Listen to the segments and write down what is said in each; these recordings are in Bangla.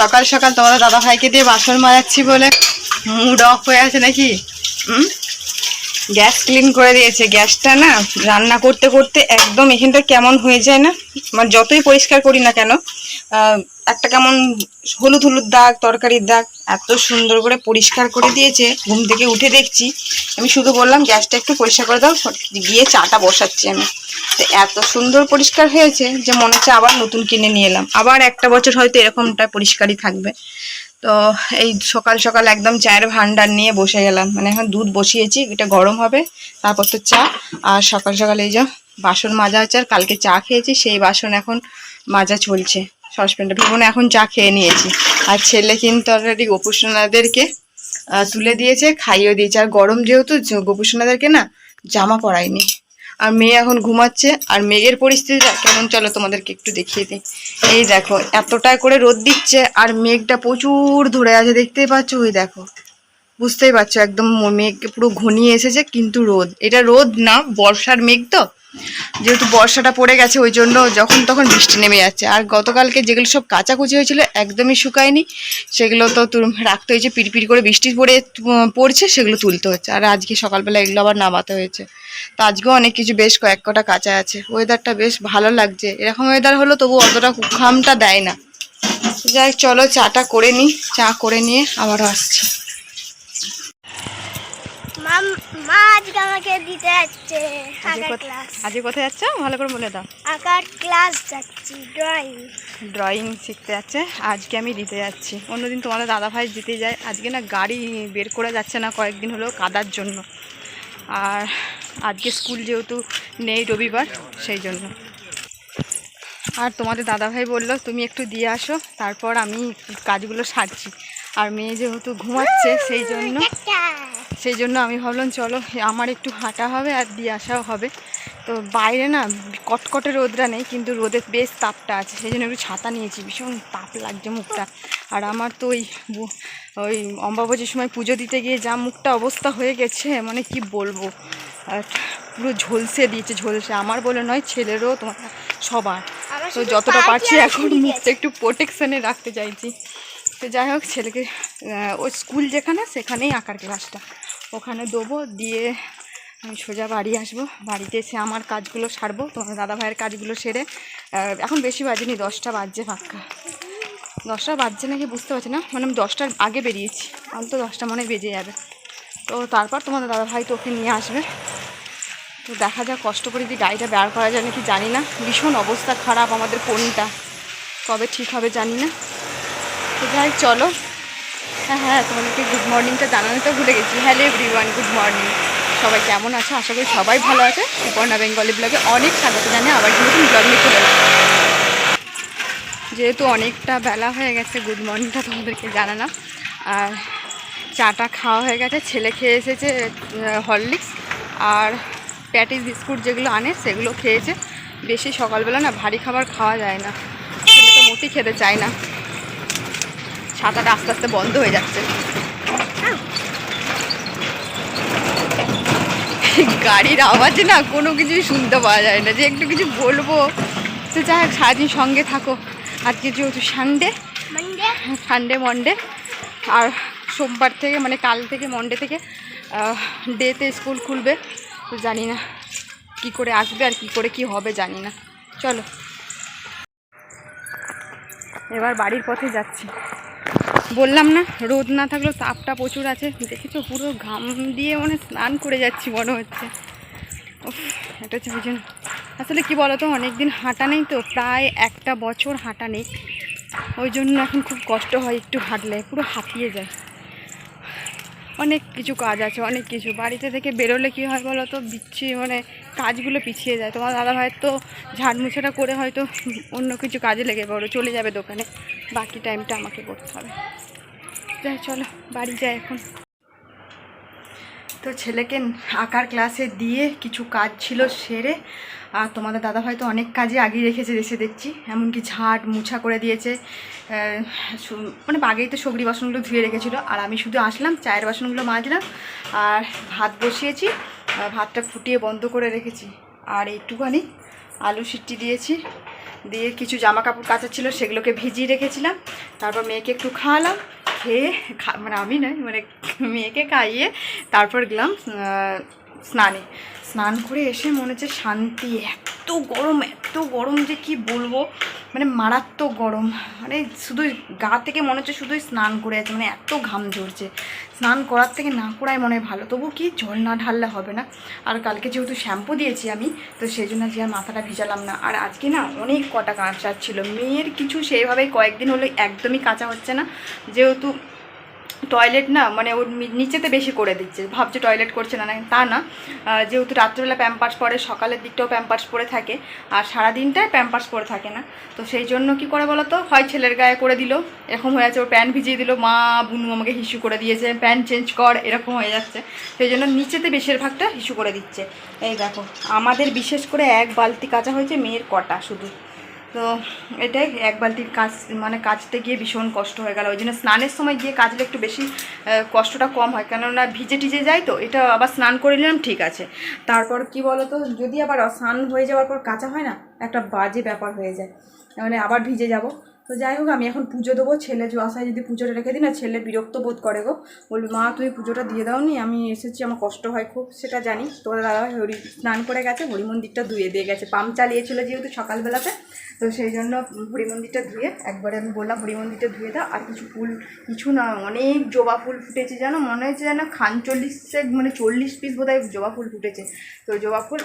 সকাল সকাল তোমাদের দাদা ভাইকে দিয়ে বাসন মারাচ্ছি বলে মুড অফ হয়ে আছে নাকি? হুম? গ্যাস ক্লিন করে দিয়েছে। গ্যাসটা না রান্না করতে করতে একদম এখানটা কেমন হয়ে যায় না? মানে যতই পরিষ্কার করি না কেন একটা কেমন হলুদ হলুদ দাগ, তরকারির দাগ, এত সুন্দর করে পরিষ্কার করে দিয়েছে, ঘুম থেকে উঠে দেখছি। আমি শুধু বললাম, গ্যাসটা একটু পরিষ্কার করে দাও গিয়ে চাটা বসাচ্ছি আমি। তো এত সুন্দর পরিষ্কার হয়েছে যে মনে হচ্ছে আবার নতুন কিনে নিয়ে এলাম। আবার একটা বছর হয়তো এরকমটা পরিষ্কারই থাকবে। তো এই সকাল সকাল একদম চায়ের ভান্ডার নিয়ে বসে গেলাম। মানে এখন দুধ বসিয়েছি, এটা গরম হবে, তারপর তো চা। আর সকাল সকাল এই যে বাসন মাজা হচ্ছে আর কালকে চা খেয়েছি, সেই বাসন এখন মাজা চলছে। সসপ্যানটা ভিবনে এখন চা খেয়ে নিয়েছি। আর ছেলে কিন্তু অলরেডি গোপুসোনাদেরকে তুলে দিয়েছে, খাইয়েও দিয়েছে। আর গরম যেহেতু গোপুসোনাদেরকে না, জামা পরায়নি। আর মেয়ে এখন ঘুমাচ্ছে, আর মেঘের পরিস্থিতিটা কেমন চলো তোমাদেরকে একটু দেখিয়ে দিই। এই দেখো, এতটা করে রোদ দিচ্ছে, আর মেঘটা প্রচুর ধরে আছে, দেখতেই পাচ্ছ? ওই দেখো। বুঝতেই পারছ, একদম মেঘ পুরো ঘনিয়ে এসেছে, কিন্তু রোদ। এটা রোদ না, বর্ষার মেঘ তো। যেহেতু বর্ষাটা পড়ে গেছে, ওই জন্য যখন তখন বৃষ্টি নেমে যাচ্ছে। আর গতকালকে যেগুলো সব কাচাকুচি হয়েছিল, একদমই শুকায়নি। সেগুলো তো রাখতে হয়েছে, পিড়পিড় করে বৃষ্টি পড়ে, পড়ছে, সেগুলো তুলতে হচ্ছে। আর আজকে সকালবেলা এগুলো আবার নামাতে হয়েছে। তো আজকেও অনেক কিছু, বেশ কয়েক কটা কাঁচা আছে। ওয়েদারটা বেশ ভালো লাগছে। এরকম ওয়েদার হলো তবু অতটা ঘামটা দেয় না। যাই, চলো চাটা করে নিই চা করে নিয়ে আবারও আসছি। মা আজকে আমাকে দিতে যাচ্ছে। আঁকার ক্লাস আজকে কোথায় যাচ্ছ? ভালো করে বলে দাও। আঁকার ক্লাস যাচ্ছি ড্রয়িং ড্রয়িং শিখতে যাচ্ছে। আজকে আমি দিতে যাচ্ছি। অন্যদিন তোমাদের দাদা ভাই দিতে যায়। আজকে না গাড়ি বের করে যাচ্ছে না কয়েকদিন হলো কাদার জন্য। আর আজকে স্কুল যেহেতু নেই রবিবার সেই জন্য। আর তোমাদের দাদা ভাই বলল তুমি একটু দিয়ে আসো তারপর আমি কাজগুলো সারছি। আর মেয়ে যেহেতু ঘুমাচ্ছে সেই জন্য সেই জন্য আমি ভাবলাম চলো আমার একটু হাঁটা হবে আর দিয়ে আসাও হবে। তো বাইরে না কটকটে রোদরা নেই কিন্তু রোদের বেশ তাপটা আছে সেই জন্য একটু ছাতা নিয়েছি ভীষণ তাপ লাগছে মুখটা। আর আমার তো ওই ওই অম্বাবজির সময় পুজো দিতে গিয়ে যা মুখটা অবস্থা হয়ে গেছে মানে কি বলব? আর পুরো ঝলসে দিয়েছে ঝলসে। আমার বলে নয় ছেলেরও তোমার সবার। তো যতটা পারছি এখন মুখটা একটু প্রোটেকশানে রাখতে চাইছি। তো যাই হোক, ছেলেকে ওই স্কুল যেখানে, সেখানেই আঁকার ক্লাসটা। ওখানে দেবো, দিয়ে আমি সোজা বাড়ি আসব। বাড়িতে এসে আমার কাজগুলো সারবো। তোমার দাদা ভাইয়ের কাজগুলো সেরে এখন বেশি বাজেনি, দশটা বাজছে ফাঁকা। দশটা বাজছে নাকি বুঝতে পারছি না। মানে আমি দশটার আগে বেরিয়েছি। আমি তো দশটা মনে বেজে যাবে। তো তারপর তোমাদের দাদা ভাই তো ওকে নিয়ে আসবে। তো দেখা যাক, কষ্ট করে যদি গাড়িটা বের করা যায় নাকি জানি না। ভীষণ অবস্থা খারাপ আমাদের ফোনটা। কবে ঠিক হবে জানি না। তো যাই চলো। হ্যাঁ হ্যাঁ তোমাদেরকে গুড মর্নিংটা জানানো তো ভুলে গেছি। হ্যালো এভরিওয়ান গুড মর্নিং সবাই কেমন আছে? আশা করি সবাই ভালো আছে। সুপর্ণা বেঙ্গলি ব্লগে অনেক স্বাগত জানিয়ে আবার কিন্তু ব্লগ নিয়ে চলে। যেহেতু অনেকটা বেলা হয়ে গেছে গুড মর্নিংটা তোমাদেরকে জানালাম। আর চাটা খাওয়া হয়ে গেছে, ছেলে খেয়ে এসেছে হরলিক্স আর প্যাটিস বিস্কুট যেগুলো আনে, সেগুলো খেয়েছে। বেশি সকালবেলা না ভারী খাবার খাওয়া যায় না। ছেলে তো মোটেই খেতে চায় না। ছাতাটা আস্তে আস্তে বন্ধ হয়ে যাচ্ছে। গাড়ির আওয়াজে না কোনো কিছুই শুনতে পাওয়া যায় না। যে একটু কিছু বলব। তো যাই হোক সারাদিন সঙ্গে থাকো। আজকে যেহেতু সানডে সানডে মন্ডে আর সোমবার থেকে মানে কাল থেকে মন্ডে থেকে ডেতে স্কুল খুলবে। তো জানি না কি করে আসবে আর কি করে কি হবে জানি না। চলো। এবার বাড়ির পথে যাচ্ছি। বললাম না, রোদ না থাকলেও তাপটা প্রচুর আছে। দেখেছ পুরো ঘাম দিয়ে মানে স্নান করে যাচ্ছি, মনে হচ্ছে। এটা হচ্ছে জন্য আসলে কি বলতো অনেক দিন হাঁটা নেই তো, প্রায় একটা বছর হাঁটা নেই। ওই জন্য এখন খুব কষ্ট হয় একটু হাঁটলে, পুরো হাঁপিয়ে যায়। অনেক কিছু কাজ আছে, অনেক কিছু। বাড়িতে থেকে বেরোলে কী হয় বলো তো বিচ্ছি মানে কাজগুলো পিছিয়ে যায়। তোমার দাদা ভাইয়ের তো ঝাড় মুছাটা করে হয়তো অন্য কিছু কাজে লেগে পড়ো, চলে যাবে দোকানে। বাকি টাইমটা আমাকে করতে হবে। যাই, চলো, বাড়ি যাই এখন। তো ছেলেকে আঁকার ক্লাসে দিয়ে কিছু কাজ ছিল সেরে, আর তোমাদের দাদা হয়তো অনেক কাজে আগিয়ে রেখেছে, এসে দেখছি। এমনকি ঝাড় মুছা করে দিয়েছে। মানে আগেই তো সগড়ি বাসনগুলো ধুয়ে রেখেছিল। আর আমি শুধু আসলাম, চায়ের বাসনগুলো মাজলাম, আর ভাত বসিয়েছি ভাতটা ফুটিয়ে বন্ধ করে রেখেছি। আর একটুখানি আলু সিটি দিয়েছি। দিয়ে কিছু জামা কাপড় কাচা ছিল, সেগুলোকে ভিজিয়ে রেখেছিলাম। তারপর মেয়েকে একটু খাওয়ালাম, খেয়ে মানে আমি নয় মানে মেয়েকে খাইয়ে তারপর গেলাম স্নানে। স্নান করে এসে মনে হচ্ছে শান্তি, এত গরম এত গরম যে কি বলব? মানে মারাত্মক গরম। মানে শুধু গা থেকে মনে হচ্ছে শুধুই স্নান করে আছে মানে এত ঘাম ঝরছে। স্নান করার থেকে না করাই মনে হয় ভালো। তবু কি জল না ঢাললে হবে না? আর কালকে যেহেতু শ্যাম্পু দিয়েছি আমি, তো সেই জন্য যে আর মাথাটা ভিজালাম না। আর আজকে না অনেক কটা কাঁচা ছিল। মেয়ের কিছু সেইভাবে কয়েকদিন হলো একদমই কাঁচা হচ্ছে না। যেহেতু টয়লেট না মানে ওর নিচেতে বেশি করে দিচ্ছে। ভাবছে টয়লেট করছে না না, তা না। যেহেতু রাত্রেবেলা প্যাম্পার্স পরে, সকালের দিকটাও প্যাম্পার্স পরে থাকে, আর সারা দিনটায় প্যাম্পার্স পরে থাকে না। তো সেই জন্য কি করে বলো তো হয় ছেলের গায়ে করে দিল, এরকম হয়ে যাচ্ছে ওর প্যান্ট ভিজিয়ে দিল, মা, বুনু আমাকে হিসু করে দিয়েছে প্যান্ট চেঞ্জ কর এরকম হয়ে যাচ্ছে। সেই জন্য নিচেতে বেশিরভাগটা হিসু করে দিচ্ছে। এই দেখো, আমাদের বিশেষ করে এক বালতি কাঁচা হয়েছে, মেয়ের কটা শুধু। তো এটাই এক বালতির কাজ মানে কাচতে গিয়ে ভীষণ কষ্ট হয়ে গেল। ওই জন্য স্নানের সময় গিয়ে কাচলে একটু বেশি কষ্টটা কম হয়। কেননা ভিজে টিজে যায় তো, এটা আবার স্নান করে নিলাম, ঠিক আছে। তারপর কি বলো তো যদি আবার স্নান হয়ে যাওয়ার পর কাঁচা হয় না, একটা বাজে ব্যাপার হয়ে যায়। মানে আবার ভিজে যাব। তো যাই হোক, আমি এখন পুজো দেবো। ছেলে আসায় যদি পুজোটা রেখে দিই, না ছেলে বিরক্ত বোধ করে গো। বলবি, মা তুই পুজোটা দিয়ে দাওনি? আমি এসেছি, আমার কষ্ট হয় খুব, সেটা জানি। তোর দাদা হরি স্নান করে গেছে, হরি মন্দিরটা ধুয়ে দিয়ে গেছে। পাম্প চালিয়েছিল যেহেতু সকালবেলাতে, তো সেই জন্য হরি মন্দিরটা ধুয়ে একবারে আমি বললাম, হরি মন্দিরটা ধুয়ে দাও, আর কিছু ফুল, কিছু না, অনেক জবা ফুল ফুটেছে যেন মনে হয়েছে যেন খান চল্লিশে মানে চল্লিশ পিস বোধহয় জবা ফুল ফুটেছে। তো জবা ফুল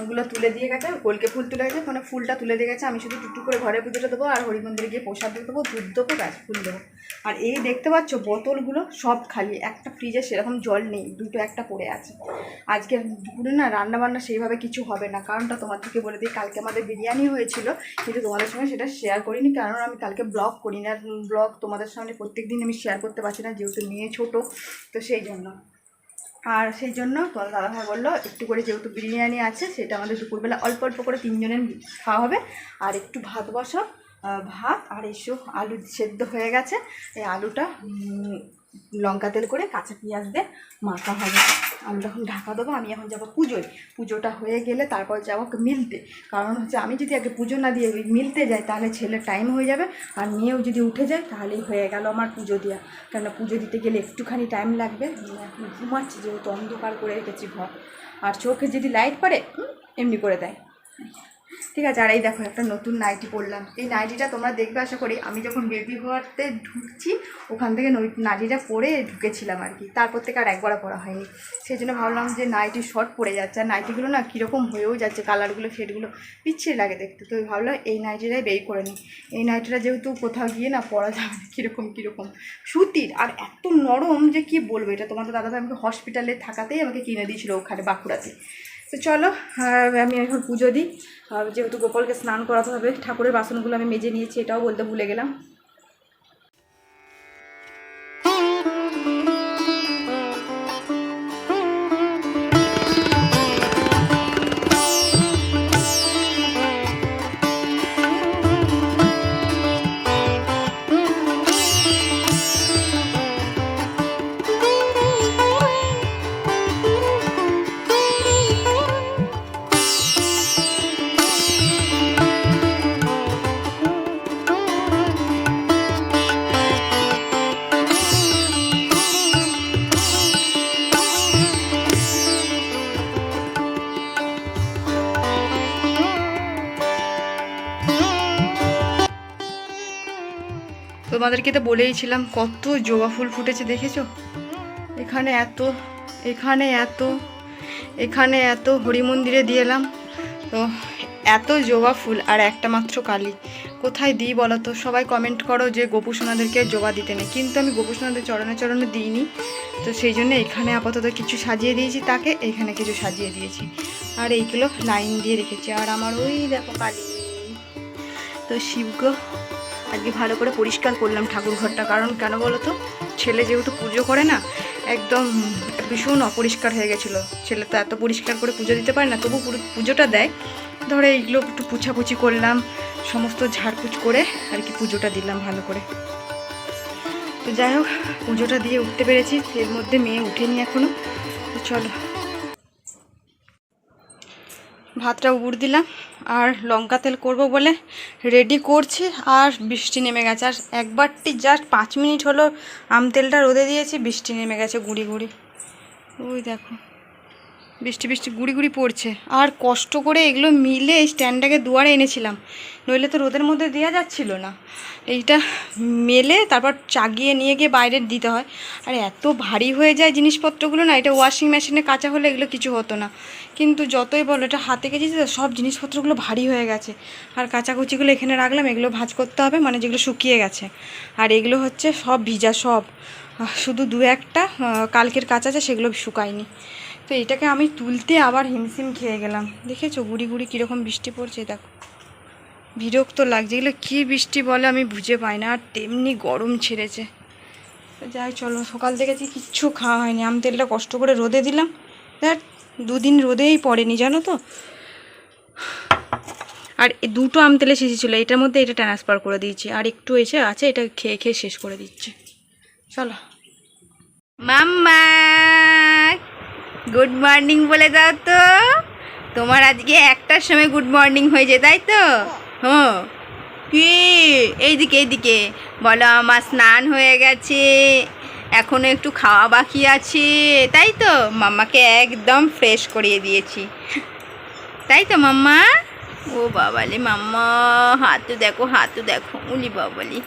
ওগুলো তুলে দিয়ে গেছে গোলকে ফুল তুলে গেছে মানে ফুলটা তুলে দিয়ে গেছে। আমি শুধু টুকটু করে ঘরে পুজোটা দেবো আর হরি মন্দিরে গিয়ে প্রসাদ দেবো, দুধ দেবো গাছ ফুল দেবো। আর এই দেখতে পাচ্ছ বোতলগুলো সব খালি, একটা ফ্রিজে সেরকম জল নেই, দুটো একটা পড়ে আছে। আজকে দুপুরে না রান্না বান্না সেইভাবে কিছু হবে না, কারণটা তোমাদেরকে বলে দিই, কালকে আমাদের বিরিয়ানি হয়েছিল, কিন্তু তোমাদের সঙ্গে সেটা শেয়ার করিনি, কারণ আমি কালকে ব্লগ করি না ব্লগ তোমাদের সামনে প্রত্যেক দিন আমি শেয়ার করতে পারছি না, যেহেতু মেয়ে ছোটো, তো সেই জন্য। আর সেই জন্য তোমার দাদাভাই বলল, একটু করে যেহেতু বিরিয়ানি আছে, সেটা আমাদের দুপুরবেলা অল্প অল্প করে তিনজনের খাওয়া হবে। আর একটু ভাত বসাও ভাত আর এসো, আলু সেদ্ধ হয়ে গেছে। এই আলুটা লঙ্কা তেল করে কাঁচা পেঁয়াজ দিয়ে মাখা হবে। আমি তখন ঢাকা দেবো, আমি এখন যাব পুজোয়। পুজোটা হয়ে গেলে তারপর যাব মিলতে। কারণ হচ্ছে আমি যদি আগে পুজো না দিয়ে মিলতে যাই, তাহলে ছেলের টাইম হয়ে যাবে। আর মেয়েও যদি উঠে যায়, তাহলেই হয়ে গেল আমার পুজো দেওয়া কেন পুজো দিতে গেলে একটুখানি টাইম লাগবে। এখন ঘুমাচ্ছি, যেহেতু অন্ধকার করে রেখেছি ঘর। আর চোখে যদি লাইট পড়ে এমনি করে দেয়। ঠিক আছে, আর এই দেখো একটা নতুন নাইটি পরলাম। এই নাইটিটা তোমরা দেখবে, আশা করি, আমি যখন বেবি হওয়াতে ঢুকছি, ওখান থেকে নই- নাইটিটা পরে ঢুকেছিলাম আর কি। তারপর থেকে আর একবারও পরা হয়নি। সেই জন্য ভাবলাম যে নাইটি শর্ট পড়ে যাচ্ছে। আর নাইটিগুলো না কীরকম হয়েও যাচ্ছে, কালারগুলো, শেডগুলো পিছিয়ে লাগে দেখতে। তো ভাবলাম এই নাইটিটাই বেই করে নিই। এই নাইটিটা যেহেতু কোথাও গিয়ে না পরা যাবে না, কীরকম কীরকম। সুতির, আর এত নরম যে কি বলব, এটা তোমাদের দাদাভাই আমাকে হসপিটালে থাকাতেই আমাকে কিনে দিয়েছিল ওখানে বাঁকুড়াতে। তো চলো আমি এখন পুজো দিই। যেহেতু গোপালকে স্নান করাতে হবে, ঠাকুরের বাসনগুলো আমি মেজে নিয়েছি, এটাও বলতে ভুলে গেলাম। তোমাদেরকে তো বলেইছিলাম কত জবা ফুল ফুটেছে দেখেছ? এখানে এত এখানে এত এখানে এত হরি মন্দিরে দিয়ে এলাম। তো এত জবা ফুল আর একটা মাত্র কালি। কোথায় দিই বলো তো? সবাই কমেন্ট করো যে গোপু সোনাদেরকে জবা দিতে নেই। কিন্তু আমি গোপু সোনাদের চরণে চরণে দিইনি। তো সেই জন্য এখানে আপাতত কিছু সাজিয়ে দিয়েছি, তাকে এখানে কিছু সাজিয়ে দিয়েছি। আর এইগুলো লাইন দিয়ে রেখেছি। আর আমার ওই দেখো কালি। তো শিবগো আজকে ভালো করে পরিষ্কার করলাম ঠাকুর ঘরটা কারণ কেন বলো তো ছেলে যেহেতু পুজো করে না, একদম ভীষণ অপরিষ্কার হয়ে গেছিল। ছেলে তো এত পরিষ্কার করে পুজো দিতে পারে না, তবু পুজোটা দেয়। ধরে এইগুলো একটু পুছাপুছি করলাম, সমস্ত ঝাড়পুছ করে আর কি পুজোটা দিলাম ভালো করে। তো যাই হোক, পুজোটা দিয়ে উঠতে পেরেছি। এর মধ্যে মেয়ে উঠেনি এখনও চলো ভাতটা উড় দিলাম আর লঙ্কা তেল করব বলে রেডি করছি আর বৃষ্টি নেমে গেছে। আর একবারটি জাস্ট পাঁচ মিনিট হলো আম তেলটা রোদে দিয়েছি, বৃষ্টি নেমে গেছে গুঁড়ি গুঁড়ি। ওই দেখো। বৃষ্টি বৃষ্টি গুড়ি গুড়ি পড়ছে। আর কষ্ট করে এগুলো মিলে এই স্ট্যান্ডটাকে দুয়ারে এনেছিলাম। নইলে তো রোদের মধ্যে দেওয়া যাচ্ছিল না। এইটা মেলে তারপর চাগিয়ে নিয়ে গিয়ে বাইরে দিতে হয়। আর এত ভারী হয়ে যায় জিনিসপত্রগুলো না, এটা ওয়াশিং মেশিনে কাঁচা হলে এগুলো কিছু হতো না। কিন্তু যতই বলো, এটা হাতে গেছি তো সব জিনিসপত্রগুলো ভারী হয়ে গেছে। আর কাঁচাকুচিগুলো এখানে রাখলাম, এগুলো ভাজ করতে হবে মানে যেগুলো শুকিয়ে গেছে। আর এগুলো হচ্ছে সব ভিজা সব। শুধু দু একটা কালকের কাঁচা আছে, সেগুলো শুকায়নি। তো এটাকে আমি তুলতে আবার হিমশিম খেয়ে গেলাম। দেখেছ? গুড়ি গুড়ি কীরকম বৃষ্টি পড়ছে, দেখো। বিরক্ত লাগছে। এগুলো কী বৃষ্টি বলে আমি বুঝে পাই না, আর তেমনি গরম ছেড়েছে। যাই, চলো। সকাল থেকে যে কিচ্ছু খাওয়া হয়নি। আম তেলটা কষ্ট করে রোদে দিলাম। দেখ দুদিন রোদেই পড়েনি, জানো তো? আর দুটো আম তেলে শিশি ছিল। এটার মধ্যে এটা ট্রান্সফার করে দিয়েছি। আর একটু এসে আছে, এটা খেয়ে খেয়ে শেষ করে দিচ্ছে। চলো। মাম্মা গুড মর্নিং বলে দাও তো। তোমার আজকে একটার সময় গুড মর্নিং হয়েছে তাই তো? হ্যাঁ কি? এইদিকে এইদিকে। বলো, আমার স্নান হয়ে গেছে। এখনও একটু খাওয়া বাকি আছে, তাই তো? মাম্মাকে একদম ফ্রেশ করিয়ে দিয়েছি। তাই তো, মাম্মা? ও বাবালি, মাম্মা, হাতু দেখো হাতু দেখো, উলি বাবালি।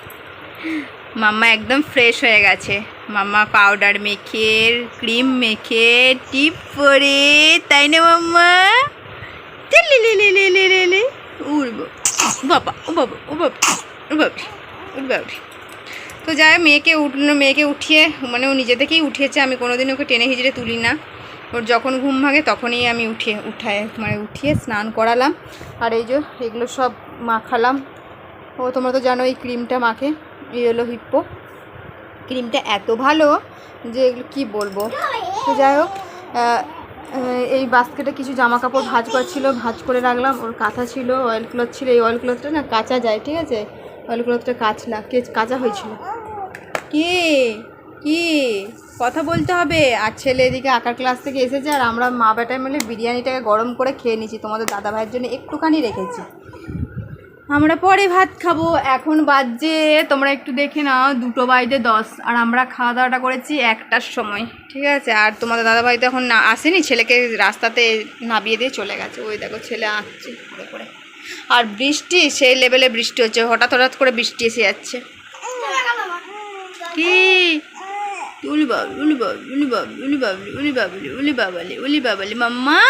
মাম্মা একদম ফ্রেশ হয়ে গেছে। মাম্মা পাউডার মেখে ক্রিম মেখে টিপ পরে, তাই না মাম্মা? উড়বো। বাবা, ও বাবা ও বাবা তো যাই মেয়েকে উঠল মেয়েকে উঠিয়ে মানে ও নিজে থেকেই উঠিয়েছে, আমি কোনোদিন ওকে টেনে হিজড়ে তুলি না। ওর যখন ঘুম ভাঙে তখনই আমি উঠিয়ে উঠায় মানে উঠিয়ে স্নান করালাম। আর এই যে, এগুলো সব মাখালাম। ও, তোমরা তো জানো এই ক্রিমটা মাখে। এই হলো হিপ্পো। ক্রিমটা এত ভালো যে কী বলব? তো যাই হোক এই বাস্কেটে কিছু জামা কাপড় ভাজ ছিল, ভাজ করে রাখলাম। ওর কাঁথা ছিল অয়েল ক্লথ ছিল। এই অয়েল ক্লথটা না কাঁচা যায়, ঠিক আছে? অয়েল ক্লথটা কাচলা কে কাঁচা হয়েছিল? কি? কি? কথা বলতে হবে। আর ছেলে এদিকে আঁকার ক্লাস থেকে এসেছে, আর আমরা মা বেটায় মিলে বিরিয়ানিটাকে গরম করে খেয়ে নিয়েছি। তোমাদের দাদা ভাইয়ের জন্য একটুখানি রেখেছি। আমরা পরে ভাত খাব। এখন বাজে, তোমরা একটু দেখে নাও, দুটো বাইতে দশ, আর আমরা খাওয়া দাওয়াটা করেছি একটার সময়, ঠিক আছে? আর তোমাদের দাদাভাই তো এখন না, আসেনি, ছেলেকে রাস্তাতে নামিয়ে দিয়ে চলে গেছে। ওই দেখো, ছেলে আসছে করে করে। আর বৃষ্টি, সেই লেভেলে বৃষ্টি হচ্ছে, হঠাৎ হঠাৎ করে বৃষ্টি এসে যাচ্ছে। কি? উলি বাবলি উলি বাবলি উলি বাবলি উলি বাবলি উলি বাবলি উলি বাবালি উলি বাবালি মাম্মা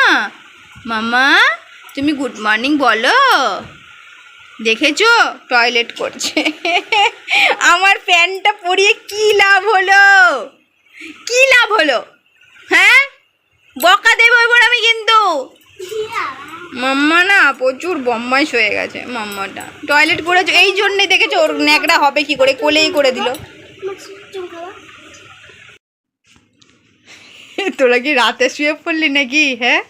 মাম্মা, তুমি গুড মর্নিং বলো। দেখেছ? টয়লেট করছে। আমার প্যান্টটা পরিয়ে কি লাভ হলো? কি লাভ হলো? হ্যাঁ? বকা দেবো এবার আমি কিন্তু। মাম্মা না প্রচুর বম্মাইশ হয়ে গেছে, মাম্মাটা। টয়লেট করেছ, এই জন্যে দেখেছ ওর ন্যাকড়া হবে কি করে, কোলেই করে দিল। তোরা কি রাতে শুয়ে পড়লি নাকি হ্যাঁ?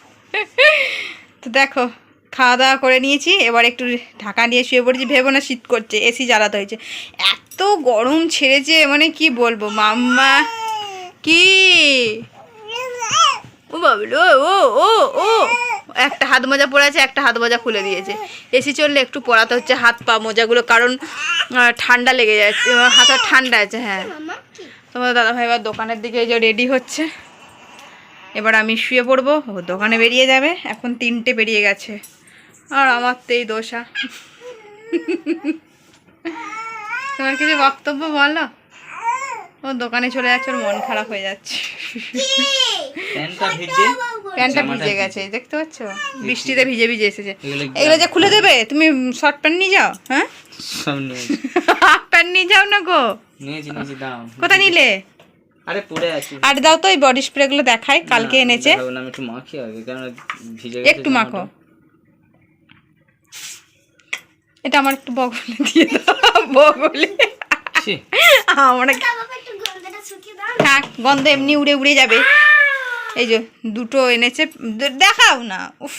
তো দেখো। খাওয়া দাওয়া করে নিয়েছি, এবার একটু ঢাকা নিয়ে শুয়ে পড়েছি, ভেবো না শীত করছে, এসি জ্বালাতে হয়েছে। এত গরম ছেড়েছে মানে কি বলব, মাম্মা? কি? ও বাবলু ও ও ও। একটা হাত মোজা পরে আছে, একটা হাত মোজা খুলে দিয়েছে। এসি চললে একটু পরাতে হচ্ছে, হাত পা মোজাগুলো, কারণ ঠান্ডা লেগে যাচ্ছে হাত ঠান্ডা আছে হ্যাঁ। তোমাদের দাদাভাই এবার দোকানের দিকে যে রেডি হচ্ছে। এবার আমি শুয়ে পড়ব, ও দোকানে বেরিয়ে যাবে, এখন তিনটে বেরিয়ে গেছে। আর আমার তো এই দোষা। তোমার কিছু বক্তব্য বলো? ও দোকানে চলে যাচ্ছে ওর মন খারাপ হয়ে যাচ্ছে। প্যান্টটা ভিজে? গেছে দেখতে পাচ্ছ? বৃষ্টিতে ভিজে ভিজে এসেছে। এগুলো যে খুলে দেবে? তুমি শর্ট প্যান্ট নিয়ে যাও হ্যাঁ? হাফ প্যান্ট নিয়ে যাও না গো। কোথায় নিলে? আরে পড়ে আছি। আর দাও তো এই বডি স্প্রেগুলো দেখাই কালকে এনেছে। একটু মাখি আগে কারণ ভিজে গেছে একটু মাখো এটা আমার একটু বগলে দিয়ে দাও বগলে। আমরা দাও থাক গন্ধ এমনি উড়ে উড়ে যাবে। এই যে দুটো এনেছে দেখাও না উফ।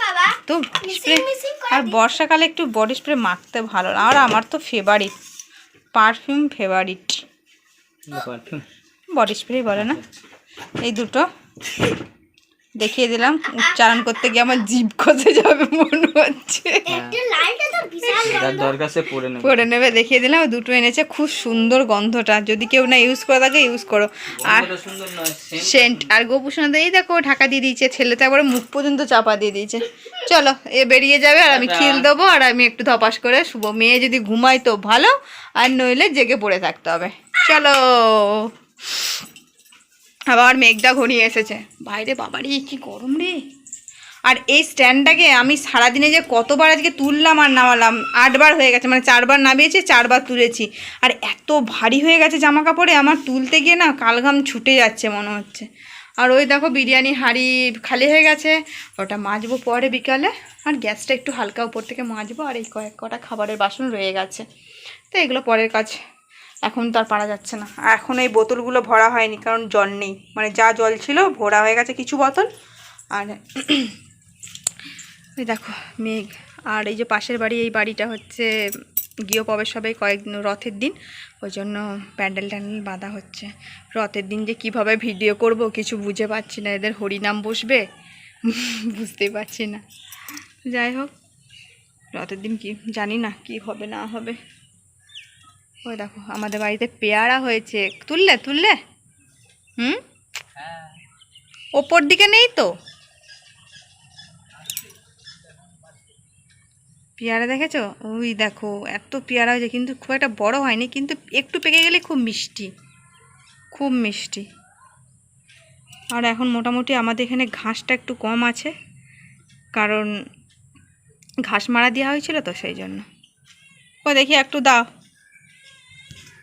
বাবা তো স্প্রে আর বর্ষাকালে একটু বডি স্প্রে মাখতে ভালো না। আর আমার তো favourite perfume favourite body spray বলে না? এই দুটো। দেখিয়ে দিলাম। উচ্চারণ করতে গিয়ে আমার জিভ খসে যাবে মনে হচ্ছে। সে পরে নেবে। দেখিয়ে দিলাম দুটো এনেছে খুব সুন্দর গন্ধটা। যদি কেউ না ইউজ করে থাকে ইউজ করো। আর সেন্ট আর গোপুসোনা এই দেখো ঢাকা দিয়ে দিয়েছে ছেলেটা একবারে মুখ পর্যন্ত চাপা দিয়ে দিয়েছে। চলো এ বেরিয়ে যাবে আর আমি। খিল দেবো আর আমি একটু ধপাস করে শুভ মেয়ে যদি ঘুমায় তো ভালো আর নইলে জেগে পড়ে থাকতে হবে। চলো। আবার মেঘদা ঘনিয়ে এসেছে। বাইরে বাবারি কি গরম রে। আর এই স্ট্যান্ডটাকে আমি সারাদিনে যে কতবার আজকে তুললাম আর নামালাম আটবার হয়ে গেছে মানে চারবার নামিয়েছি চারবার তুলেছি। আর এত ভারী হয়ে গেছে জামা কাপড়ে আমার তুলতে গিয়ে না কালঘাম ছুটে যাচ্ছে মনে হচ্ছে। আর ওই দেখো বিরিয়ানি হাঁড়ি খালি হয়ে গেছে ওটা মাজবো পরে বিকালে আর গ্যাসটা একটু হালকা উপর থেকে মাজবো আর এই কয়েক কটা খাবারের বাসন রয়ে গেছে। তো এগুলো পরের কাজ। এখন তো আর পারা যাচ্ছে না। আর এখন এই বোতলগুলো ভরা হয়নি, কারণ জল নেই। মানে যা জল ছিল, ভরা হয়ে গেছে কিছু বোতল। আর এই দেখো, মেঘ। আর এই যে পাশের বাড়ি, এই বাড়িটা হচ্ছে গৃহপ্রবেশ হবে কয়েকদিন রথের দিন। ওই জন্য প্যান্ডেল ট্যান্ডেল বাঁধা হচ্ছে। রথের দিন যে কীভাবে ভিডিও করব, কিছু বুঝে পাচ্ছি না। এদের হরিনাম বসবে? বুঝতেই পারছি না। যাই হোক, রথের দিন কি জানি না, কি হবে, না হবে। ওই দেখো, আমাদের বাড়িতে পেয়ারা হয়েছে। তুললে তুললে? হুম? ওপর দিকে নেই তো? পেয়ারা দেখেছ? ওই দেখো, এত পেয়ারা হয়েছে, কিন্তু খুব একটা বড় হয়নি, কিন্তু একটু পেকে গেলে খুব মিষ্টি। খুব মিষ্টি। আর এখন মোটামুটি আমাদের এখানে ঘাসটা একটু কম আছে, কারণ ঘাস মারা দেওয়া হয়েছিল তো সেই জন্য। ও দেখি, একটু দাও।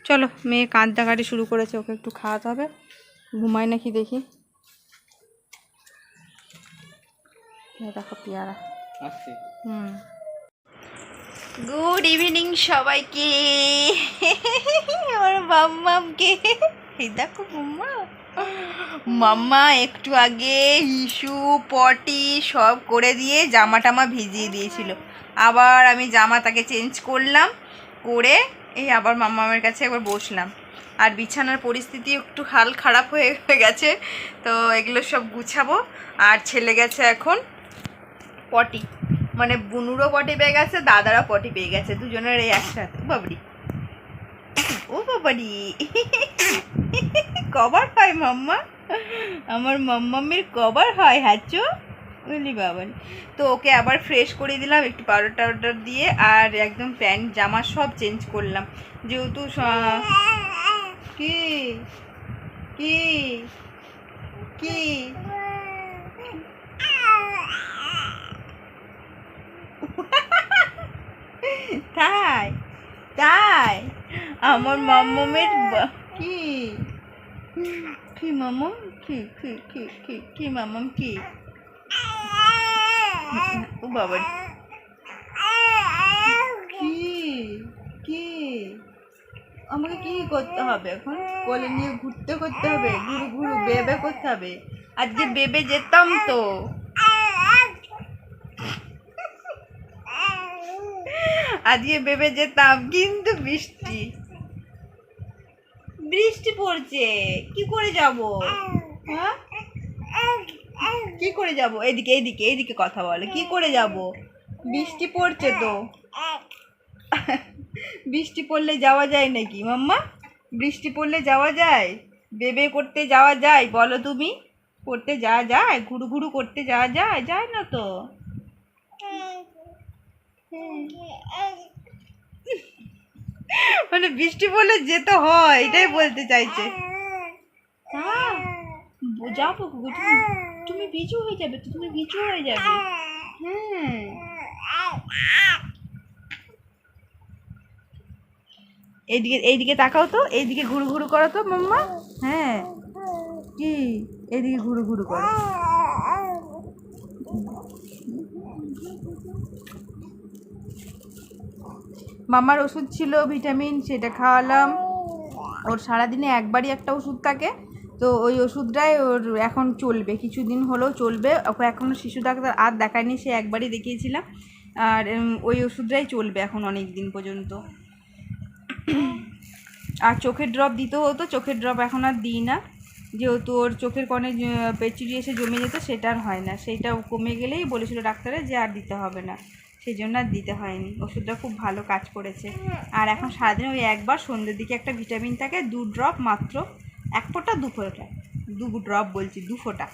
চলো মেয়ে কাঁদাকাটি শুরু করেছে ওকে একটু খাওয়াতে হবে। ঘুমায় নাকি দেখি। দেখো পেয়ারা। হুম। গুড ইভিনিং সবাইকে। আমার মাম্মামকে। এই দেখো মাম্মা। মাম্মা একটু আগে ইস্যু পটি সব করে দিয়ে জামা টামা ভিজিয়ে দিয়েছিল। আবার আমি জামা তাকে চেঞ্জ করলাম করে এই আবার মাম্মামের কাছে একবার বসলাম। আর বিছানার পরিস্থিতি একটু হাল খারাপ হয়ে গেছে, তো এগুলো সব গুছাবো। আর ছেলে গেছে এখন পটি। মানে বুনুরও পটি পেয়ে গেছে, দাদারও পটি পেয়ে গেছে, দুজনের এই একসাথে। বাবরি। ও বাবারি। কবার হয় মাম্মা? আমার মাম্মামের কবার হয়, হাচো? বুঝলি বাবান। তো ওকে আবার ফ্রেশ করে দিলাম, একটু পাউডার টাউডার দিয়ে, আর একদম প্যান্ট, জামা সব চেঞ্জ করলাম। যেহেতু কি? কি? কি? তাই তাই। আমার মাম্মামের বা- কি? কি মামাম কি কি কি কি কি মামাম কি? ও বাবা কি? কি? আমাকে কি করতে হবে এখন? কোলে নিয়ে ঘুরতে করতে হবে? ঘুরু ঘুরু বেবে করতে হবে? আজকে বেবে যেতাম তো। আজকে ভেবে যেতাম, কিন্তু বৃষ্টি। বৃষ্টি পড়ছে। কি করে যাব? হ্যাঁ? কি করে যাব? এদিকে এদিকে এদিকে কথা বলে। কি করে যাব? বৃষ্টি পড়ছে তো। বৃষ্টি পড়লে যাওয়া যায় নাকি, মাম্মা? বৃষ্টি পড়লে যাওয়া যায়? বেবে করতে যাওয়া যায়, বলো তুমি? করতে যাওয়া যায়? ঘুরু ঘুরু করতে যাওয়া যায়? যায় না তো। মানে বৃষ্টি পড়লে যেতে হয়, এটাই বলতে চাইছে। যাব তুমি ভিজু হয়ে যাবে তো, তুমি ভিজু হয়ে যাবে। হ্যাঁ এইদিকে এইদিকে তাকাও তো, এইদিকে ঘুরু ঘুরু করো তো, মাম্মা। হ্যাঁ। কি? এইদিকে ঘুরু ঘুরু করো। মামার ওষুধ ছিল, ভিটামিন, সেটা খাওয়ালাম। ওর সারাদিনে একবারই একটা ওষুধ থাকে। তো ওই ওষুধটাই ওর এখন চলবে, কিছুদিন হলেও চলবে। ওকে এখনও শিশু ডাক্তার আর দেখায়নি, সে একবারই দেখিয়েছিলাম। আর ওই ওষুধটাই চলবে এখন অনেক দিন পর্যন্ত। আর চোখের ড্রপ দিতে হতো, চোখের ড্রপ এখন আর দিই না। যেহেতু ওর চোখের কনে পেচুরি এসে জমে যেত, সেটা আর হয় না। সেইটা কমে গেলেই বলেছিল ডাক্তারে যে আর দিতে হবে না। সেই জন্য আর দিতে হয়নি। ওষুধটা খুব ভালো কাজ করেছে। আর এখন সারাদিন ওই একবার সন্ধ্যের দিকে একটা ভিটামিন থাকে, দু ড্রপ মাত্র। এক ফোঁটা দু ফোঁটা দু ড্রপ বলছি দু ফোঁটা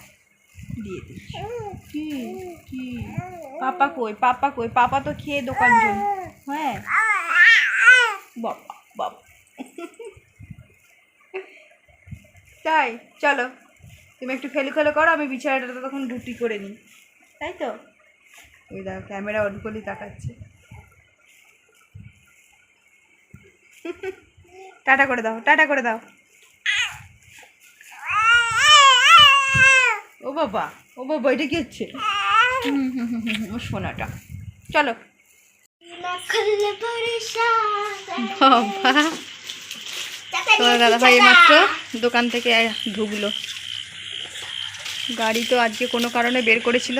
দিয়ে দিচ্ছি। কি কি? পাপা কই পাপা কই? পাপা তো খেয়ে দোকান জন্য হ্যাঁ। বাবা বাবা তাই চলো। তুমি একটু ফেলে ফেলে করো আমি বিছানাটা তখন রুটি করে নিই। তাই তো? ওই দাও ক্যামেরা অন করলেই তাকাচ্ছে। টাটা করে দাও টাটা করে দাও। ও বাবা ও বাবা এটা কি হচ্ছে? ও সোনাটা। চলো। বাবা। তোমার দাদা ভাই মাত্র দোকান থেকে ঢুকলো। গাড়ি তো আজকে কোনো কারণে বের করেছিল।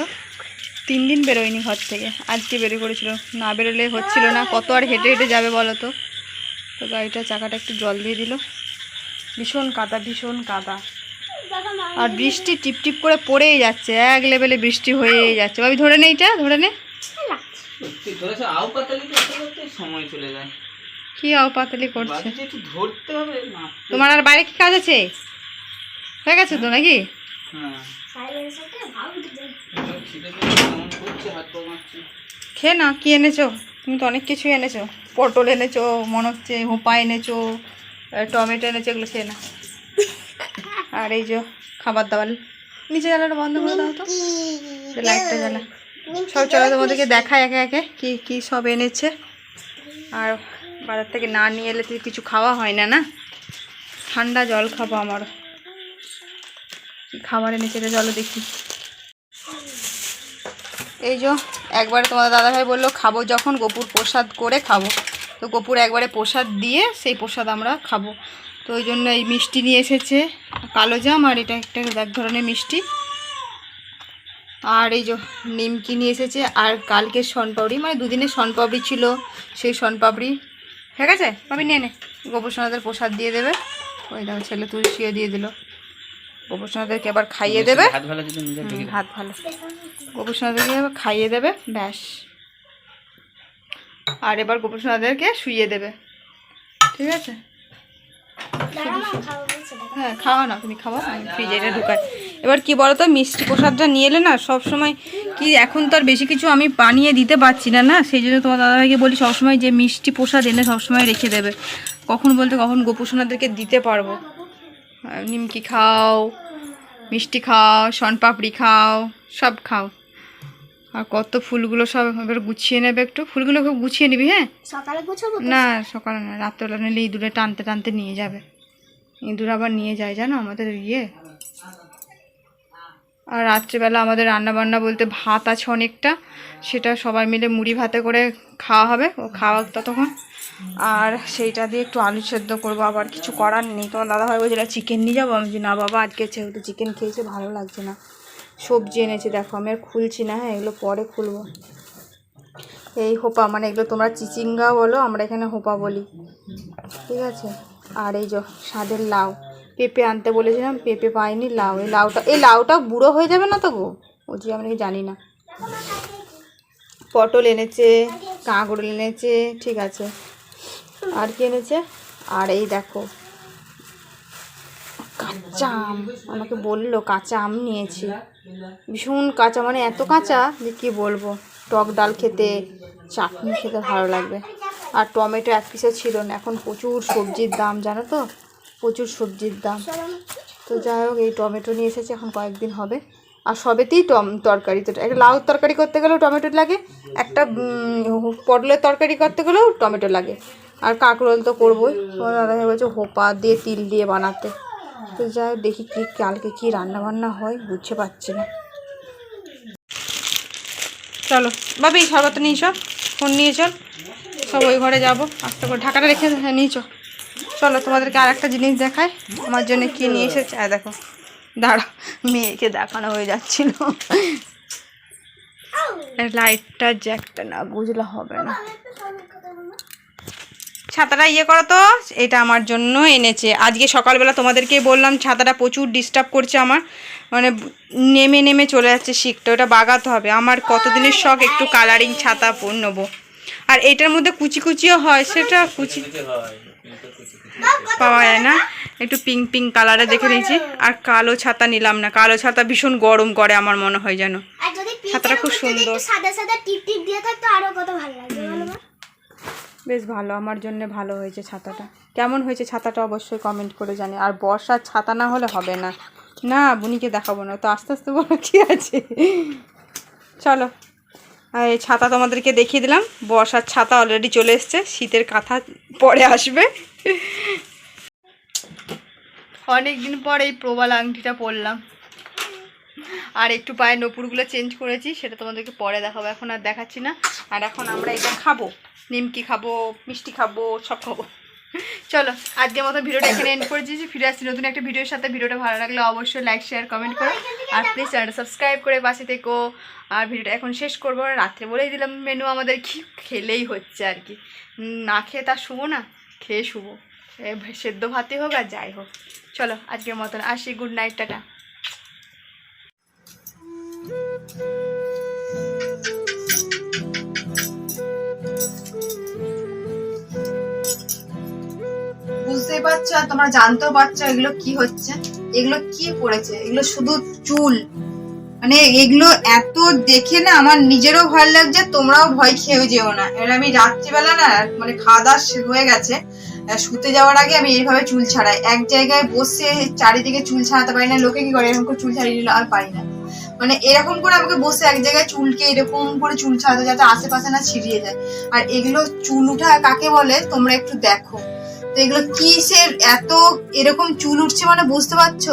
তিন দিন বেরোয়নি ঘর থেকে। আজকে বের করেছিল। না বেরোলে হচ্ছিল না। কত আর হেঁটে হেঁটে যাবে বলো তো? তো গাড়িটা চাকাটা একটু জল দিয়ে দিল। ভীষণ কাদা ভীষণ কাদা। আর বৃষ্টি টিপ টিপ করে পড়েই যাচ্ছে এক লেভেলে বৃষ্টি হয়েই যাচ্ছে। ভাবি ধরে নে এইটা ধরে নে। সত্যি ধরেছে আউ পাতালি করতে করতে সময় চলে যায়। কি আও পাতালি করছে? বাড়িতে একটু ধরতে হবে না। তোমার আর বাইরে কি কাজ আছে? হয়ে গেছে তো নাকি? হ্যাঁ। মারছে খেয়ে না কি এনেছো? তুমি তো অনেক কিছুই এনেছো। পটল এনেছো মনে হচ্ছে হোপা এনেছো টমেটো এনেছো এগুলো খেয়ে না আর এই যে খাবার দাবার নিচে জ্বালাটা বন্ধ করে দাও তো। লাইটটা জ্বালা সব চলো তোমাদেরকে দেখায় একে একে কি কি সব এনেছে। আর বাজার থেকে না নিয়ে এলে তো কিছু খাওয়া হয় না না? ঠান্ডা জল খাব আমার। খাবার এনেছে এটা জল দেখি। এই যে একবারে তোমাদের দাদাভাই বলল খাব যখন গোপুর প্রসাদ করে খাব। তো গোপুর একবারে প্রসাদ দিয়ে সেই প্রসাদ আমরা খাব। তো ওই জন্য এই মিষ্টি নিয়ে এসেছে। কালো জাম আর এটা একটা এক ধরনের মিষ্টি। আর এই যে নিমকি নিয়ে এসেছে আর কালকে শনপাপড়ি মানে দুদিনের শনপাপড়ি ছিল সেই শনপাপড়ি। ঠিক আছে? পাবি নিয়ে নে। গোপুর সোনাদের প্রসাদ দিয়ে দেবে। ওই দেখো ছেলে তুলসিও দিয়ে দিল। গোপুর সোনাদেরকে আবার খাইয়ে দেবে। হাত ভালো যদি নিজে ঢুকে হুম, হাত ভালো। গোপুর সোনাদেরকে এবার খাইয়ে দেবে ব্যাস। আর এবার গোপুর সোনাদেরকে শুইয়ে দেবে। ঠিক আছে? হ্যাঁ খাওয়া না তুমি খাওয়া আমি ফ্রিজে এটা ঢুকাই। এবার কি বলো তো মিষ্টি প্রসাদটা নিয়ে এলে না সব সময় কি এখন তো আর বেশি কিছু আমি বানিয়ে দিতে পারছি না না? সেই জন্য তোমার দাদাভাইকে বলি সবসময় যে মিষ্টি প্রসাদ এনে সবসময় রেখে দেবে। কখন বলতে কখন গোপুর সোনাদেরকে দিতে পারব। নিমকি খাও মিষ্টি খাও শনপাপড়ি খাও সব খাও। আর কত ফুলগুলো সব এবার গুছিয়ে নেবে একটু? ফুলগুলো খুব গুছিয়ে নিবি হ্যাঁ? সকালে গুছাবো না সকালে না রাত্রেবেলা নিলে ইঁদুরে টানতে টানতে নিয়ে যাবে। ইঁদুর আবার নিয়ে যায় জানো আমাদের ইয়ে। আর রাত্রেবেলা আমাদের রান্না বান্না বলতে ভাত আছে অনেকটা সেটা সবাই মিলে মুড়ি ভাতে করে খাওয়া হবে ও খাওয়া ততক্ষণ। আর সেইটা দিয়ে একটু আলু সেদ্ধ করব আবার কিছু করার নেই। তোমার দাদাভাই বলছিল চিকেন নিয়ে যাব? আমি বলছি, না বাবা আজকে যেহেতু চিকেন খেয়েছে ভালো লাগছে না। সবজি এনেছে, দেখো, আমি আর খুলছি না হ্যাঁ এগুলো পরে খুলবো। এই হোপা মানে এগুলো তোমরা চিচিঙ্গা বলো, আমরা এখানে হোপা বলি। ঠিক আছে? আর এই যে স্বাদের লাউ, পেঁপে আনতে বলেছিলাম, পেঁপে পাইনি, লাউ, এই লাউটা এই লাউটা বুড়ো হয়ে যাবে না তো গো? ও যে আমরা কি জানি না। পটল এনেছে, কাঁকড় এনেছে, ঠিক আছে। আর কি এনেছে? আর এই দেখো, কাঁচা আম, আমাকে বলল, কাঁচা আম নিয়েছি। ভীষণ কাঁচা মানে এত কাঁচা যে কি বলব? টক ডাল খেতে, চাটনি খেতে ভালো লাগবে। আর টমেটো এক পিসও ছিল না, এখন প্রচুর সবজির দাম, জানো তো? প্রচুর সবজির দাম। তো যাই হোক, এই টমেটো নিয়ে এসেছে, এখন কয়েকদিন হবে। আর সবেতেই টম, তরকারি, তো একটা লাউ তরকারি করতে গেলেও টমেটো লাগে, একটা পটলের তরকারি করতে গেলেও টমেটো লাগে। আর কাঁকরোল তো করবোই। দাদা বলছে, হোপা দিয়ে তিল দিয়ে বানাতে। তো যাই দেখি কি কালকে কি রান্না বান্না হয় বুঝতে পারছি না। চলো বাবি শরবত নিয়ে চল ফোন নিয়ে চল। সব ওই ঘরে যাব আস্তে করে ঢাকাটা রেখে নিয়ে চল। চলো তোমাদেরকে আর একটা জিনিস দেখায় আমার জন্য কি নিয়ে এসেছে। আর দেখো দাঁড়া মেয়েকে দেখানো হয়ে যাচ্ছিল। লাইটটা জ্যাকটা না বুঝলে হবে না। ছাতাটা ইয়ে করো তো এটা আমার জন্য এনেছে। আজকে সকালবেলা তোমাদেরকে বললাম ছাতাটা প্রচুর ডিস্টার্ব করছে আমার। মানে নেমে নেমে চলে যাচ্ছে শিখটা ওটা বাগাতে হবে। আমার কতদিনের শখ একটু কালারিং ছাতা নেব। আর এটার মধ্যে কুচি কুচিও হয় সেটা কুচি পাওয়া যায় না। একটু পিঙ্ক পিঙ্ক কালারে দেখে নিয়েছি। আর কালো ছাতা নিলাম না। কালো ছাতা ভীষণ গরম করে আমার মনে হয় যেন। ছাতাটা খুব সুন্দর। সাদা সাদা টিপ টিপ দিয়ে থাকতো আরও কত ভালো মা? বেশ ভালো, আমার জন্য ভালো হয়েছে ছাতাটা। কেমন হয়েছে ছাতাটা অবশ্যই কমেন্ট করে জানি আর বর্ষার ছাতা না হলে হবে না। না, বুনিকে দেখাবো না। তো আস্তে আস্তে বলো কি আছে? চলো। এই ছাতা তোমাদেরকে দেখিয়ে দিলাম। বর্ষার ছাতা অলরেডি চলে এসছে। শীতের কাঁথা পরে আসবে। অনেক দিন পর এই প্রবাল আংটিটা পরলাম। আর একটু পায়ে নপুরগুলো চেঞ্জ করেছি, সেটা তোমাদেরকে পরে দেখাবো, এখন আর দেখাচ্ছি না। আর এখন আমরা এটা খাব, নিমকি খাব, মিষ্টি খাব, সব খাব। চলো, আজকের মতো ভিডিওটা এখানে এন্ড করে দিয়েছি। ফিরে আসছি নতুন একটা ভিডিওর সাথে। ভিডিওটা ভালো লাগলে অবশ্যই লাইক শেয়ার কমেন্ট করো। আর প্লিজ চ্যানেলটা সাবস্ক্রাইব করে পাশে থেকো। আর ভিডিওটা এখন শেষ করব। রাত্রে বলেই দিলাম মেনু আমাদের কি খেলেই হচ্ছে আর কি। না খেয়ে তা শুবো না, খেয়ে শুবো সেদ্ধ ভাতে হোক আর যাই হোক। চলো, আজকের মতন আসি। Good night tata. বুঝতেই পারছ? আর তোমরা জানতেও পারছ এগুলো কি হচ্ছে? এগুলো কি পড়েছে এগুলো শুধু চুল। মানে এগুলো এত দেখে না আমার নিজেরও ভয় লাগছে, তোমরাও ভয় খেয়েও যেও না। এবার আমি রাত্রিবেলা না মানে খাওয়া দাওয়া হয়ে গেছে শুতে যাওয়ার আগে আমি এইভাবে চুল ছাড়াই। এক জায়গায় বসে চারিদিকে চুল ছাড়াতে পারি না, লোকে কি করে এরকম চুল ছাড়িয়ে নিল আর পারি না। মানে এরকম করে আমাকে বসে এক জায়গায় চুলকে এরকম করে চুল ছাড়াতে যাতে আশেপাশে না ছিড়িয়ে যায়। আর এগুলো চুল উঠা কাকে বলে? তোমরা একটু দেখো। তো এগুলো কিসের এত এরকম চুল উঠছে মানে বুঝতে পারছ?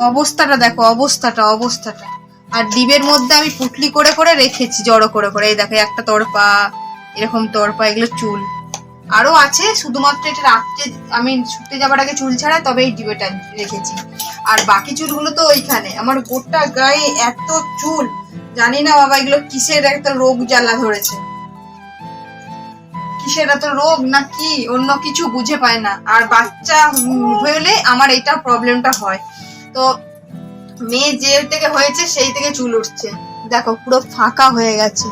অবস্থাটা দেখো, অবস্থাটা অবস্থাটা। আর ডিবের মধ্যে আমি পুটলি করে করে রেখেছি, জড়ো করে করে। এই দেখো, একটা তরপা এরকম তরপা এগুলো চুল। আরও আছে, শুধুমাত্র এটা রাত্রে আমি শুতে যাবার আগে চুল ছাড়া তবে এই ডিবেটা রেখেছি। আর বাকি চুলগুলো তো ওইখানে। আমার গোটা গায়ে এত চুল। জানি না বাবা, এগুলো কিসের একটা রোগ জ্বালা ধরেছে। কিসের এত রোগ না কি? অন্য কিছু বুঝে পায় না। আর বাচ্চা হলে আমার এইটা প্রবলেমটা হয়। তো মেয়ে যে থেকে হয়েছে, সেই থেকে চুল উঠছে। দেখো, পুরো ফাঁকা হয়ে গেছে।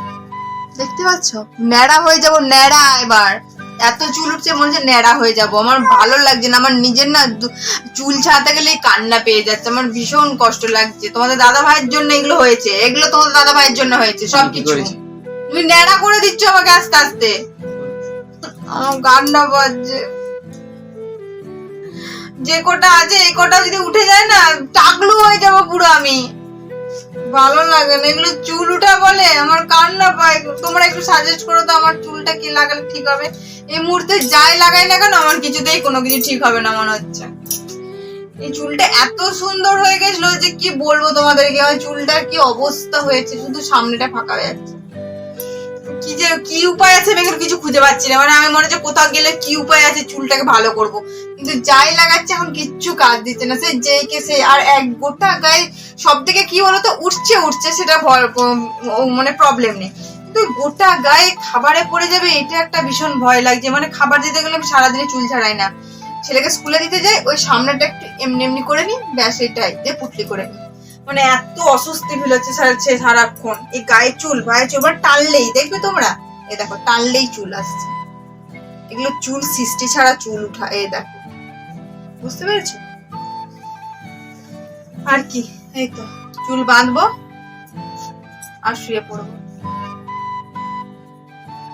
দেখতে পাচ্ছ? ন্যাড়া হয়ে যাব ন্যাড়া এবার। এত চুল উঠছে মনে হচ্ছে ন্যাড়া হয়ে যাব। আমার ভালো লাগছে না আমার নিজের না চুল ছাড়াতে গেলেই কান্না পেয়ে যাচ্ছে আমার ভীষণ কষ্ট লাগছে। তোমাদের দাদা ভাইয়ের জন্য এগুলো হয়েছে এগুলো তোমাদের দাদা ভাইয়ের জন্য হয়েছে সব কি কিছু তুমি ন্যাড়া করে দিচ্ছ আমাকে আস্তে আস্তে। আমার কান্না পাচ্ছে। যে কোটা আছে এই কোটা যদি উঠে যায় না টাকলু হয়ে যাব পুরো আমি। ভালো লাগে না। এগুলো চুল উঠা বলে, আমার কান্না পায়। তোমরা একটু সাজেস্ট করো তো আমার চুলটা কি লাগালে ঠিক হবে। এই মুহূর্তে যাই লাগাই না কেন, আমার কিছুতেই কোনো কিছু ঠিক হবে না মনে হচ্ছে। এই চুলটা এত সুন্দর হয়ে গেছিল যে কি বলব তোমাদেরকে, আমার চুলটার কি অবস্থা হয়েছে, শুধু সামনেটা ফাঁকা হয়ে যাচ্ছে। কি যে, কি উপায় আছে আমি এখন কিছু খুঁজে পাচ্ছি না। মানে আমি মনে হচ্ছে কোথাও গেলে কি উপায় আছে চুলটাকে ভালো করব। কিন্তু যাই লাগাচ্ছে এখন কিচ্ছু কাজ দিচ্ছে না। সে যেই কে সে, আর এক গোটা গায়ে সব থেকে কি বলতো উঠছে উঠছে সেটা মানে প্রবলেম নেই। কিন্তু গোটা গায়ে খাবারে পড়ে যাবে, এটা একটা ভীষণ ভয় লাগছে। মানে খাবার দিতে গেলে আমি সারাদিনে চুল ছাড়াই না। ছেলেকে স্কুলে দিতে যাই, ওই সামনেটা একটু এমনি এমনি করে নিই, ব্যাস এটাই, দিয়ে পুটলি করে মানে এত অস্বস্তি ফিল হচ্ছে সারা- সারাক্ষণ। এই গায়ে চুল গায়ে চুল এবার টানলেই, দেখবে তোমরা? এ দেখো, টানলেই চুল আসছে। এগুলো চুল, সৃষ্টি ছাড়া চুল উঠা, এ দেখো। বুঝতে পেরেছ? আর কি? এই তো চুল বাঁধবো আর শুয়ে পড়ব।